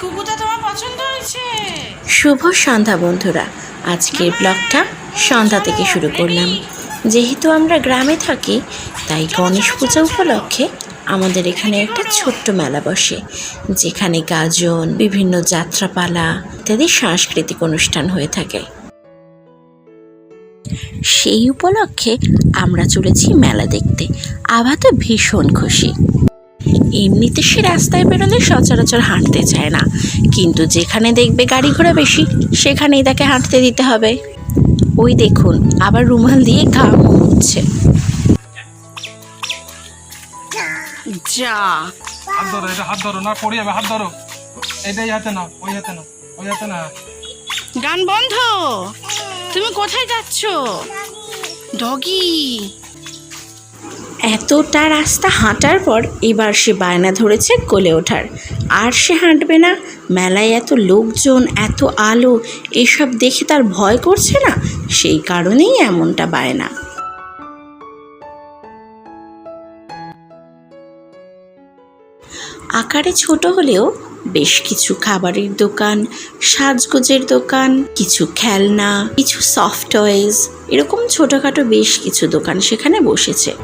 কুকুরটা তোমার পছন্দ হয়েছে? শুভ সন্ধ্যা বন্ধুরা। আজকের ব্লগটা সন্ধ্যা থেকে শুরু করলাম। যেহেতু আমরা গ্রামে থাকি তাই গণেশ পূজা উপলক্ষে আমাদের এখানে একটা ছোট্ট মেলা বসে যেখানে গাজন বিভিন্ন যাত্রাপালা ইত্যাদি সাংস্কৃতিক অনুষ্ঠান হয়ে থাকে। সেই উপলক্ষে আমরা চলেছি মেলা দেখতে। আভা তো ভীষণ খুশি। এমনিতে সে রাস্তায় বেরোলে সচরাচর হাঁটতে চায় না। কিন্তু যেখানে দেখবে গাড়ি ঘোড়া বেশি সেখানেই তাকে হাঁটতে দিতে হবে। ওই দেখুন আবার রুমাল দিয়ে ঘাম মুছছে যা। হাত ধরো এটা হাত ধরো না পড়ে যাবে হাত ধরো। এটাই হাতে না ওই হাতে না ওই হাতে না গান বন্ধ? তুমি কোথায় যাচ্ছ? ডগি। এতটা রাস্তা হাঁটার পর এবার সে বায়না ধরেছে কোলে ওঠার। আর সে হাঁটবে না। মেলায় এত লোকজন, এত আলো, এসব দেখে তার ভয় করছে না? সেই কারণেই এমনটা বায়না। আকারে ছোট হলেও বেশ কিছু খাবারের দোকান, সাজগোজের দোকান, কিছু খেলনা, কিছু সফট টয়েস এরকম ছোটোখাটো বেশ কিছু দোকান সেখানে বসেছে।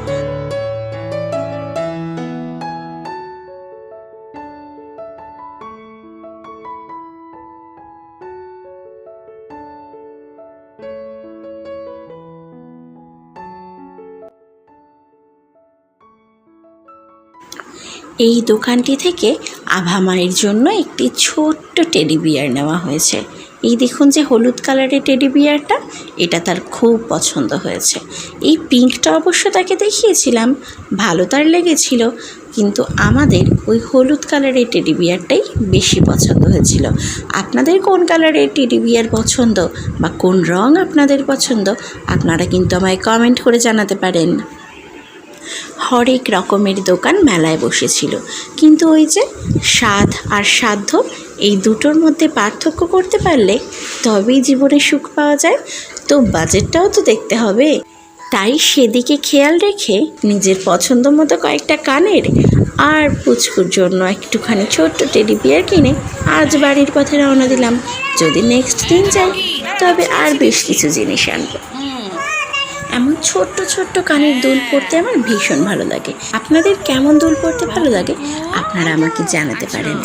এই দোকানটি থেকে আভা মায়ের জন্য একটি ছোট্ট টেডি বিয়ার নেওয়া হয়েছে। এই দেখুন যে হলুদ কালারের টেডি বিয়ারটা, এটা তার খুব পছন্দ হয়েছে। এই পিঙ্কটা অবশ্য তাকে দেখিয়েছিলাম, ভালো তার লেগেছিল, কিন্তু আমাদের ওই হলুদ কালারের টেডি বিয়ারটাই বেশি পছন্দ হয়েছিল। আপনাদের কোন কালারের টেডি বিয়ার পছন্দ বা কোন রং আপনাদের পছন্দ, আপনারা কিন্তু আমায় কমেন্ট করে জানাতে পারেন। হরেক রকমের দোকান মেলায় বসেছিল। কিন্তু ওই যে স্বাদ আর সাধ্য এই দুটোর মধ্যে পার্থক্য করতে পারলে তবেই জীবনে সুখ পাওয়া যায়। তো বাজেটটাও তো দেখতে হবে। তাই সেদিকে খেয়াল রেখে নিজের পছন্দ মতো কয়েকটা কানের আর পুচকুর জন্য একটুখানি ছোট্ট টেডি বিয়ার কিনে আজ বাড়ির পথে রওনা দিলাম। যদি নেক্সট দিন যাই, তবে আর বেশ কিছু জিনিস আনব। এমন ছোট্ট ছোট্ট কানের দুল পড়তে আমার ভীষণ ভালো লাগে। আপনাদের কেমন দুল পড়তে ভালো লাগে, আপনারা আমাকে জানাতে পারেন।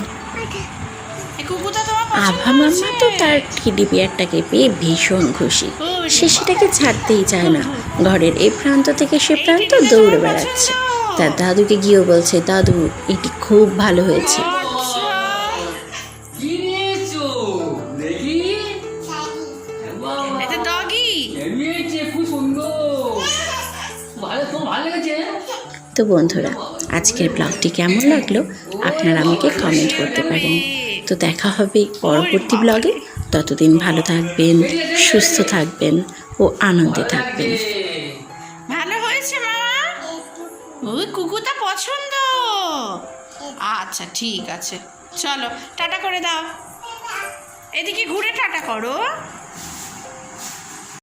আভা মাম্মা তো তার টেডি বিয়ারটাকে পেয়ে ভীষণ খুশি। সে সেটাকে ছাড়তেই চায় না। ঘরের এই প্রান্ত থেকে সে প্রান্ত দৌড়ে বেড়াচ্ছে। তার দাদুকে গিয়েও বলছে, দাদু, এটি খুব ভালো হয়েছে। তো বন্ধুরা আজকের ব্লগটি কেমন লাগল আপনারা আমাকে কমেন্ট করতে পারেন। তো দেখা হবে পরবর্তী ব্লগে। ততদিন ভালো থাকবেন সুস্থ থাকবেন ও আনন্দে থাকবেন। ভালো হয়েছে মামা ওই কুকুরটা পছন্দ। আচ্ছা ঠিক আছে। চলো টাটা করে দাও। এদিকে ঘুরে টাটা করো।